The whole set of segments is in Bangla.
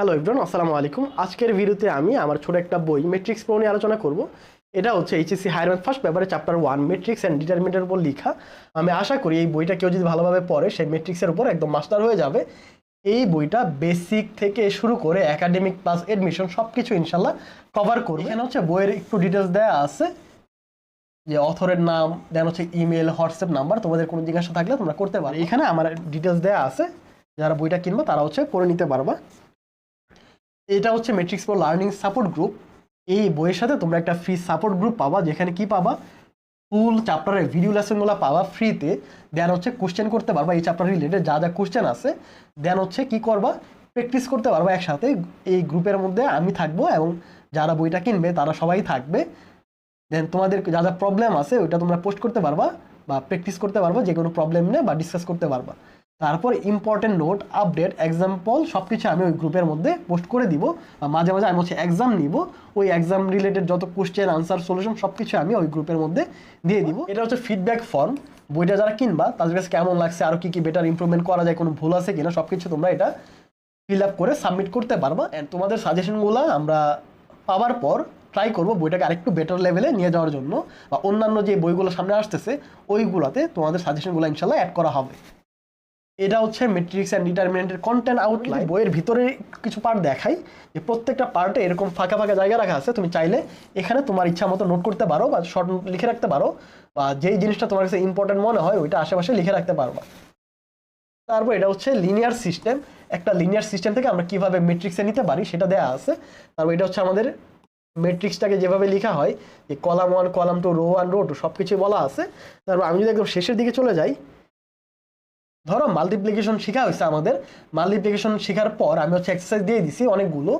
হ্যালো ইব্রান আসসালামু আলাইকুম। আজকের ভিডিওতে আমি আমার ছোট একটা বই মেট্রিক্স প্রো নিয়ে আলোচনা করব। এটা হচ্ছে এইচএসসি হায়ার ম্যাথ ফার্স্ট পেপারে চ্যাপ্টার ওয়ান মেট্রিক্স অ্যান্ড ডিটারমিনেন্টের উপর লেখা। আমি আশা করি এই বইটা কেউ যদি ভালোভাবে পড়ে, সেই মেট্রিক্সের উপর একদম মাস্টার হয়ে যাবে। এই বইটা বেসিক থেকে শুরু করে একাডেমিক প্লাস এডমিশন সব কিছু ইনশাল্লাহ কভার করবে। এখানে হচ্ছে বইয়ের একটু ডিটেলস দেওয়া আছে। যে অথরের নাম দেন হচ্ছে ইমেল হোয়াটসঅ্যাপ নাম্বার তোমাদের কোনো জিজ্ঞাসা থাকলে তোমরা করতে পারো। এখানে আমার ডিটেলস দেওয়া আছে। যারা বইটা কিনবো, তারা হচ্ছে পড়ে নিতে পারবা। এটা হচ্ছে matrix pro learning support group এই বইয়ের সাথে তোমরা একটা ফ্রি সাপোর্ট গ্রুপ পাবা, যেখানে কি পাবা? ফুল চ্যাপ্টারের ভিডিও লেসনগুলো পাবা ফ্রিতে দেন হচ্ছে কোশ্চেন করতে পারবা, এই চ্যাপ্টার রিলেটেড যা যা কোশ্চেন আছে। দেন হচ্ছে কি করবা? প্র্যাকটিস করতে পারবা একসাথে। এই গ্রুপের মধ্যে আমি থাকব এবং যারা বইটা কিনবে, তারা সবাই থাকবে। দেন তোমাদের যা যা প্রবলেম আছে, ওইটা তোমরা পোস্ট করতে পারবা বা প্র্যাকটিস করতে পারবা যে কোনো প্রবলেম নিয়ে বা ডিসকাস করতে পারবা। তারপর ইম্পর্টেন্ট নোট আপডেট এক্সাম্পল সব কিছু আমি ওই গ্রুপের মধ্যে পোস্ট করে দিব। মাঝে মাঝে আমি হচ্ছে এক্সাম নিব। ওই এক্সাম রিলেটেড যত কোশ্চেন আনসার সলিউশন সব কিছু আমি ওই গ্রুপের মধ্যে দিয়ে দিব। এটা হচ্ছে ফিডব্যাক ফর্ম বইটা যারা কিনবা, তাদের কাছে কেমন লাগছে আরও কী কী বেটার ইমপ্রুভমেন্ট করা যায়, কোনো ভুল আছে কিনা সব কিছু তোমরা এটা ফিল আপ করে সাবমিট করতে পারবা। অ্যান্ড তোমাদের সাজেশনগুলো আমরা পাওয়ার পর ট্রাই করব বইটাকে আরেকটু বেটার লেভেলে নিয়ে যাওয়ার জন্য। বা অন্যান্য যে বইগুলো সামনে আসতেছে, ওইগুলোতে তোমাদের সাজেশনগুলো ইনশাল্লাহ অ্যাড করা হবে। এটা হচ্ছে মেট্রিক্স অ্যান্ড ডিটারমিনেন্টের কন্টেন্ট আউটলাইন বইয়ের ভিতরে কিছু পার্ট দেখাই যে প্রত্যেকটা পার্টে এরকম ফাঁকা ফাঁকা জায়গা রাখা আছে তুমি চাইলে এখানে তোমার ইচ্ছা মতো নোট করতে পারো বা শর্ট লিখে রাখতে পারো বা যেই জিনিসটা তোমার কাছে ইম্পর্টেন্ট মনে হয় ওইটা আশেপাশে লিখে রাখতে পারবা তারপর এটা হচ্ছে লিনিয়ার সিস্টেম একটা লিনিয়ার সিস্টেম থেকে আমরা কীভাবে মেট্রিক্সে নিতে পারি সেটা দেওয়া আছে। তারপর এটা হচ্ছে আমাদের মেট্রিক্সটাকে যেভাবে লেখা হয় যে column one column two row one row two সব কিছুই বলা আছে। তারপর আমি যদি একদম শেষের দিকে চলে যাই ধরো মাল্টিপ্লিকেশন শেখা হয়েছে আমাদের। মাল্টিপ্লিকেশন শেখার পর আমি হচ্ছে এক্সারসাইজ দিয়ে দিছি অনেকগুলো।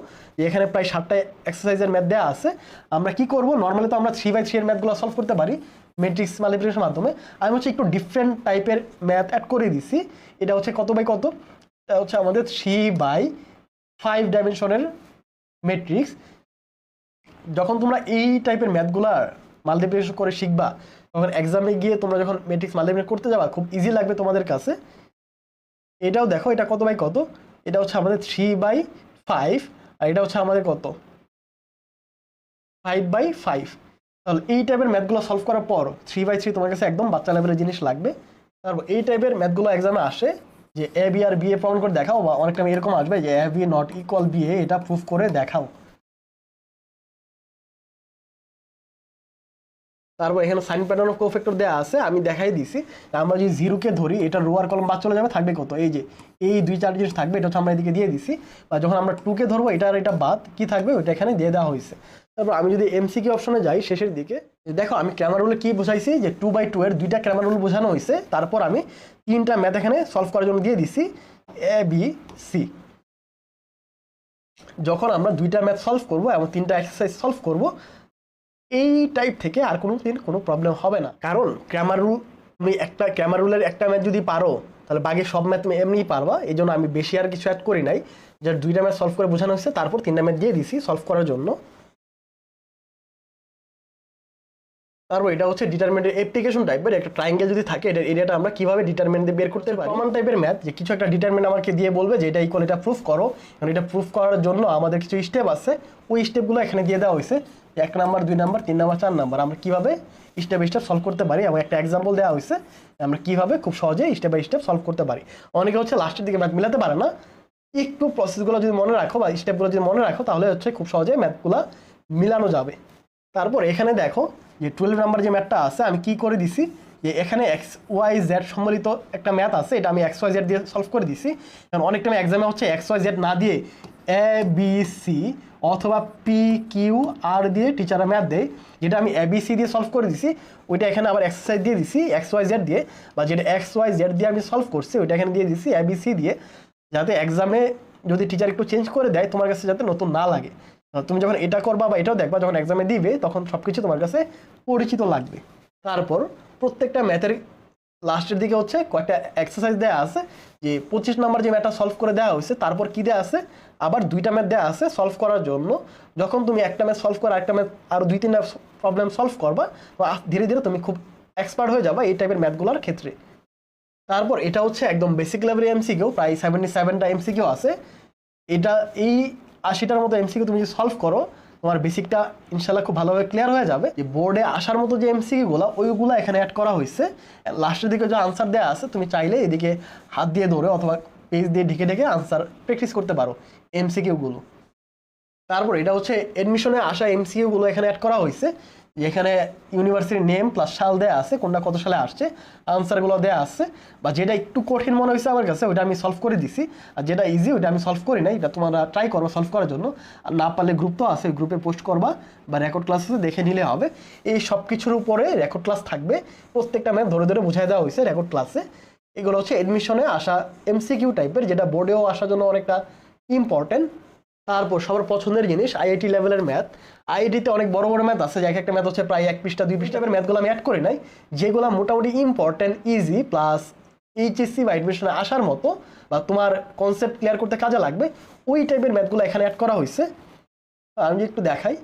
এখানে প্রায় সাতটা এক্সারসাইজের ম্যাথ দেওয়া আছে। আমরা কি করব? নর্মালি তো আমরা থ্রি বাই থ্রি এর ম্যাথগুলো সলভ করতে পারি মেট্রিক্স মাল্টিপ্লিকেশনের মাধ্যমে। আমি হচ্ছে একটু ডিফারেন্ট টাইপের ম্যাথ অ্যাড করে দিছি। এটা হচ্ছে কত বাই কত? এটা হচ্ছে আমাদের থ্রি বাই ফাইভ ডাইমেনশনের মেট্রিক্স যখন তোমরা এই টাইপের ম্যাথগুলা মাল্টিপ্লিকেশন করে শিখবা তখন এক্সামে গিয়ে তোমরা যখন মেট্রিক্স মাল্টিপ্লিকেশন করতে যাবা, খুব ইজি লাগবে তোমাদের কাছে। এটাও দেখো, এটা কত বাই কত? এটা হচ্ছে আমাদের থ্রি বাই ফাইভ আর এটা হচ্ছে আমাদের কত? ফাইভ বাই ফাইভ তাহলে এই টাইপের ম্যাথগুলো সলভ করার পর থ্রি বাই থ্রি তোমার কাছে একদম বাচ্চা লেভেলের জিনিস লাগবে। তারপর এই টাইপের ম্যাথগুলো এক্সামে আসে যে A B R B A প্রমাণ করে দেখাও বা অনেক টাইম এরকম আসবে যে A B not equal B A এটা প্রুফ করে দেখাও। তারপর এখানে সাইন প্যাটার্ন অফ কোফেক্টর দেওয়া আছে, আমি দেখাই দিছি। আমরা যদি জিরোকে ধরি, এটা রোয়ার কলম বাদ চলে যাবে, থাকবে কত? এই যে, এই দুই চার জিনিস থাকবে, এটা হচ্ছে আমরা এদিকে দিয়ে দিছি। বা যখন আমরা টুকে ধরবো এটা এটা বাদ, কি থাকবে, ওইটা এখানে দিয়ে দেওয়া হয়েছে। তারপর আমি যদি এমসিকি অপশনে যাই, শেষের দিকে দেখো, আমি ক্যামেরা রুলে কি বোঝাইছি? যে টু বাই টু এর দুইটা ক্যামেরা রুল বোঝানো হয়েছে, তারপর আমি তিনটা ম্যাথ এখানে সলভ করার জন্য দিয়ে দিছি এ বি সি যখন আমরা দুইটা ম্যাথ সলভ করব এবং তিনটা এক্সারসাইজ সলভ করব এই টাইপ থেকে আর কোনো দিন কোনো প্রবলেম হবে না। কারণ ক্যামার রুল তুমি একটা ক্যামার রুলের একটা ম্যাচ যদি পারো, তাহলে বাকি সব ম্যাচ তুমি এমনিই পারবা। এই জন্য আমি বেশি আর কিছু অ্যাড করি নাই। যার দুইটা ম্যাচ সলভ করে বোঝানো হয়েছে, তারপর তিনটা ম্যাচ দিয়ে দিছি সলভ করার জন্য। তারপর এটা হচ্ছে ডিটারমেন্টের অ্যাপ্লিকেশন টাইপের একটা ট্রাইঙ্গেল যদি থাকে, এটার এরিয়াটা আমরা কীভাবে ডিটারমিনেন্ট দিয়ে বের করতে পারি? কমন টাইপের ম্যাথ যে কিছু একটা ডিটারমেন্ট আমাকে দিয়ে বলবে যে এটা ইকুয়াল এটা প্রুফ করো। কারণ এটা প্রুফ করার জন্য আমাদের কিছু স্টেপ আছে। ওই স্টেপগুলো এখানে দিয়ে দেওয়া হয়েছে। এক নাম্বার দুই নাম্বার তিন নাম্বার চার নাম্বার আমরা কীভাবে স্টেপ স্টেপ সলভ করতে পারি? এবং একটা এক্সাম্পল দেওয়া হয়েছে। আমরা কীভাবে খুব সহজে স্টেপ বাই স্টেপ সলভ করতে পারি? অনেকে হচ্ছে লাস্টের দিকে ম্যাথ মিলাতে পারে না। একটু প্রসেসগুলো যদি মনে রাখো বা স্টেপগুলো যদি মনে রাখো, তাহলে হচ্ছে খুব সহজে ম্যাথগুলো মিলানো যাবে। তারপর এখানে দেখো যে টুয়েলভ নাম্বার যে ম্যাথটা আছে, আমি কি করে দিছি? যে এখানে এক্স ওয়াই জেড সম্বলিত একটা ম্যাথ আছে, এটা আমি এক্স ওয়াই জেড দিয়ে সলভ করে দিছি। কারণ অনেক টাইম এক্সামে হচ্ছে এক্স ওয়াই জেড না দিয়ে এ বি সি অথবা পি কিউ আর দিয়ে টিচাররা ম্যাথ দেয়, যেটা আমি এ বি সি দিয়ে সলভ করে দিছি, ওইটা এখানে আবার এক্সারসাইজ দিয়ে দিছি এক্স ওয়াই জেড দিয়ে। বা যেটা এক্স ওয়াই জেড দিয়ে আমি সলভ করছি, ওইটা এখানে দিয়ে দিছি এ বি সি দিয়ে। যাতে এক্সামে যদি টিচার একটু চেঞ্জ করে দেয়, তোমার কাছে যাতে নতুন না লাগে। তুমি যখন এটা করবা বা এটাও দেখবা, যখন এক্সামে দিবে, তখন সব কিছু তোমার কাছে পরিচিত লাগবে। তারপর প্রত্যেকটা ম্যাথের লাস্টের দিকে হচ্ছে কয়েকটা এক্সারসাইজ দেওয়া আছে, যে পঁচিশ নম্বর যে ম্যাথটা সলভ করে দেওয়া হয়েছে, তারপর কী দেওয়া আছে? আবার দুইটা ম্যাথ দেওয়া আছে সলভ করার জন্য। যখন তুমি একটা ম্যাথ সলভ করে একটা ম্যাথ আরও দুই তিনটা প্রবলেম সলভ করবা ধীরে ধীরে তুমি খুব এক্সপার্ট হয়ে যাবা এই টাইপের ম্যাথগুলোর ক্ষেত্রে। তারপর এটা হচ্ছে একদম বেসিক লেভেলের এমসিকিউ প্রায় সেভেন্টি সেভেনটা এমসিকিউ আছে। এটা এই আশিটার মতো এমসিকিউ তুমি যদি সলভ করো, তোমার বেসিকটা ইনশাল্লাহ খুব ভালোভাবে ক্লিয়ার হয়ে যাবে। যে বোর্ডে আসার মতো যে এমসিকিউগুলো ওইগুলো এখানে অ্যাড করা হয়েছে। লাস্টের দিকে যে আনসার দেওয়া আছে, তুমি চাইলে এদিকে হাত দিয়ে ধরে অথবা পেজ দিয়ে ঢেকে ঢেকে আনসার প্র্যাকটিস করতে পারো এমসিকিউগুলো তারপর এটা হচ্ছে এডমিশনে আসা এমসিকিউগুলো এখানে অ্যাড করা হয়েছে। যেখানে ইউনিভার্সিটির নেম প্লাস সাল দেওয়া আছে, কোনটা কত সালে আসছে আনসারগুলো দেওয়া আছে, বা যেটা একটু কঠিন মনে হয়েছে আমার কাছে ওটা আমি সলভ করে দিছি। আর যেটা ইজি ওটা আমি সলভ করি নাই, এটা তোমরা ট্রাই করো সলভ করার জন্য। আর না পারলে গ্রুপ তো আছে গ্রুপে পোস্ট করবা, বা রেকর্ড ক্লাসে দেখে নিলে হবে। এই সব কিছুর উপরে রেকর্ড ক্লাস থাকবে। প্রত্যেকটা ম্যাম ধরে ধরে বুঝাই দেওয়া হয়েছে রেকর্ড ক্লাসে এগুলো হচ্ছে এডমিশনে আসা এমসিকিউ টাইপের যেটা বোর্ডেও আসার জন্য অনেকটা ইম্পর্টেন্ট তারপর সবার পছন্দের জিনিস আইআইটি লেভেলের ম্যাথ আইআইটিতে অনেক বড় বড় ম্যাথ আছে যে এক একটা ম্যাথ হচ্ছে প্রায় এক পৃষ্ঠা, দুই পৃষ্ঠার ম্যাথগুলো আমি অ্যাড করি নাই। যেগুলো মোটামুটি ইম্পর্টেন্ট ইজি প্লাস এইচএসসি বা অ্যাডমিশনে আসার মতো বা তোমার কনসেপ্ট ক্লিয়ার করতে কাজে লাগবে, ওই টাইপের ম্যাথগুলো এখানে অ্যাড করা হয়েছে আমি একটু দেখাই।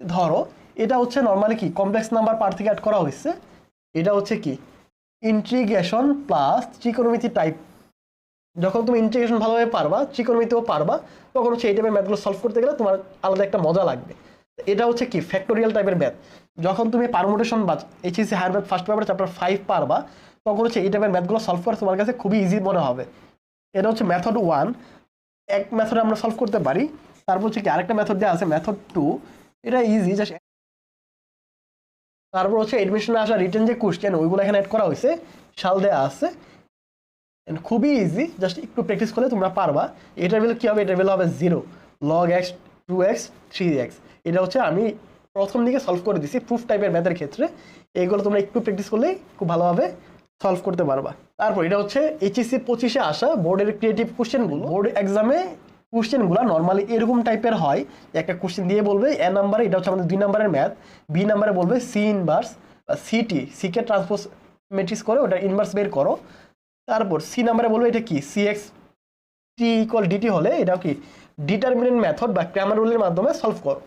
ধরো, এটা হচ্ছে নর্মালি কি? কমপ্লেক্স নাম্বার পার থেকে অ্যাড করা হয়েছে এটা হচ্ছে কি? ইন্ট্রিগেশন প্লাস ত্রিকোণমিতি টাইপ যখন তুমি ইন্টিগ্রেশন ভালোভাবে পারবা চিকনমিতেও পারবা, তখন হচ্ছে এই টাইপের ম্যাথগুলো সলভ করতে গেলে তোমার আলাদা একটা মজা লাগবে। এটা হচ্ছে কি? ফ্যাক্টোরিয়াল টাইপের ম্যাথ যখন তুমি পারমোটেশন বা HSC higher math first paper chapter five পারবা, তখন হচ্ছে এই টাইপের ম্যাথগুলো সলভ করা তোমার কাছে খুবই ইজি মনে হবে। এটা হচ্ছে মেথড ওয়ান এক মেথডে আমরা সলভ করতে পারি। তারপর হচ্ছে কি? আরেকটা মেথড দেওয়া আছে মেথড টু এটা ইজি জাস্ট তারপর হচ্ছে এডমিশনে আসা রিটার্ন যে কোশ্চেন ওইগুলো এখানে অ্যাড করা হয়েছে। সাল দেওয়া আছে। And খুবই ইজি জাস্ট একটু প্র্যাকটিস করলে তোমরা পারবা। এটার বেলে কী হবে? এটার বেলে হবে zero log X two X three X এটা হচ্ছে আমি প্রথম দিকে সলভ করে দিছি প্রুফ টাইপের ম্যাথের ক্ষেত্রে। এইগুলো তোমরা একটু প্র্যাকটিস করলেই খুব ভালোভাবে সলভ করতে পারবা। তারপর এটা হচ্ছে এইচএসসি পঁচিশে আসা বোর্ডের ক্রিয়েটিভ কোশ্চেনগুলো বোর্ড এক্সামে কোশ্চেনগুলো নর্মালি এরকম টাইপের হয়। একটা কোশ্চেন দিয়ে বলবে এ নাম্বারে এটা হচ্ছে আমাদের দুই নাম্বারের ম্যাথ বি নাম্বারে বলবে সি ইনভার্স বা সিটি সিকে ট্রান্সপোজ মেট্রিক্স করে ওটা ইনভার্স বের করো। তারপর সি নাম্বারে বলব এটা কি? C X T equal DT হলে এটাও কি? ডিটারমিনেন্ট মেথড বা ক্র্যামার রুলের মাধ্যমে সলভ করো।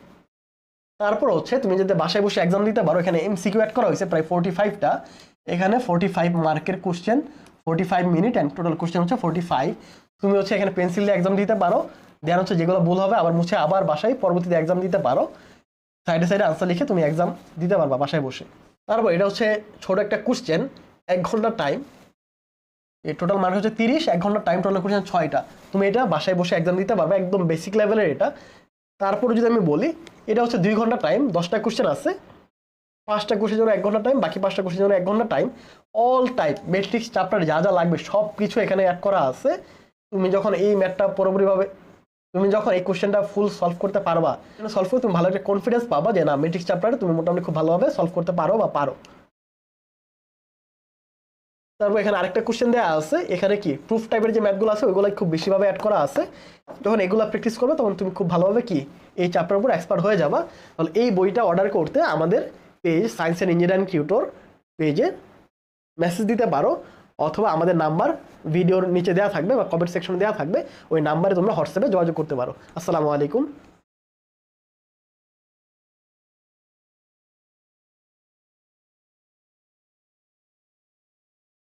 তারপর হচ্ছে তুমি যদি বাসায় বসে এক্সাম দিতে পারো, এখানে এমসিকিউ অ্যাড করা হয়েছে প্রায় ফোর্টি ফাইভটা এখানে ফোর্টি ফাইভ মার্কের question forty five minute and total question হচ্ছে ফোর্টি ফাইভ তুমি হচ্ছে এখানে পেন্সিল দিয়ে এক্সাম দিতে পারো। দেন হচ্ছে যেগুলো ভুল হবে, আবার মুছে আবার বাসায় পরবর্তীতে এক্সাম দিতে পারো। সাইডে সাইডে আনসার লিখে তুমি এক্সাম দিতে পারবা বাসায় বসে। তারপর এটা হচ্ছে ছোট একটা কোশ্চেন এক ঘণ্টা টাইম এই টোটাল মার্ক হচ্ছে তিরিশ, এক ঘণ্টা টাইম টোটাল কোশ্চেন ছয়টা। তুমি এটা বাসায় বসে এক্সাম দিতে পারবে, একদম বেসিক লেভেলের এটা। তারপরে যদি আমি বলি, এটা হচ্ছে দুই ঘণ্টা টাইম দশটা কোশ্চেন আছে। পাঁচটা কোশ্চেন জন্য এক ঘণ্টা টাইম বাকি পাঁচটা কোশ্চেন জন্য এক ঘণ্টা time all type matrix chapter যা যা লাগবে সব কিছু এখানে অ্যাড করা আছে। তুমি যখন এই ম্যাথটা পুরোপুরিভাবে তুমি যখন এই কোশ্চেনটা ফুল সলভ করতে পারবা সলভ করে তুমি ভালো একটা কনফিডেন্স পাবা যে না মেট্রিক্স চ্যাপ্টারে তুমি মোটামুটি খুব ভালোভাবে সলভ করতে পারো বা পারো। তারপর এখানে আরেকটা কোশ্চেন দেওয়া আছে, এখানে কি প্রুফ টাইপের যে ম্যাথগুলো আছে ওইগুলো খুব বেশিভাবে অ্যাড করা আছে। যখন এগুলো প্র্যাকটিস করবে, তখন তুমি খুব ভালোভাবে কি এই চ্যাপ্টার উপর এক্সপার্ট হয়ে যাবা। তাহলে এই বইটা অর্ডার করতে আমাদের page science and engineering tutor পেজে মেসেজ দিতে পারো, অথবা আমাদের নাম্বার ভিডিওর নিচে দেওয়া থাকবে বা কমেন্ট সেকশনে দেওয়া থাকবে, ওই নাম্বারে তোমরা হোয়াটসঅ্যাপে যোগাযোগ করতে পারো। আসসালামু আলাইকুম।